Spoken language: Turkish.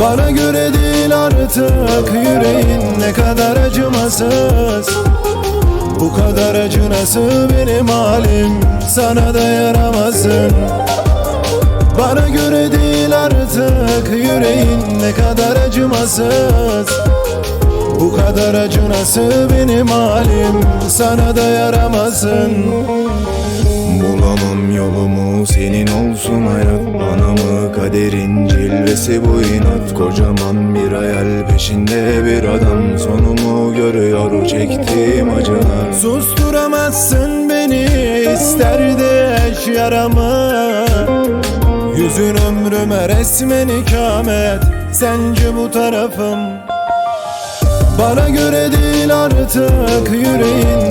Bana göre değil artık yüreğin ne kadar acımasız. Bu kadar acı nasıl benim halim? Sana da yaramasın Bana göre değil artık yüreğin ne kadar acımasız. Bu kadar acı nasıl benim halim? Sana da Bana mı kaderin cilvesi bu inat? Kocaman bir hayal peşinde bir adam. Sonumu görüyor çektiğim acılar. Susturamazsın beni ister de yaramı Yüzün ömrüme resmen ikamet. Sence bu tarafım? Bana göre değil artık yüreğin